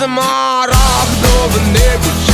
смарагдове небо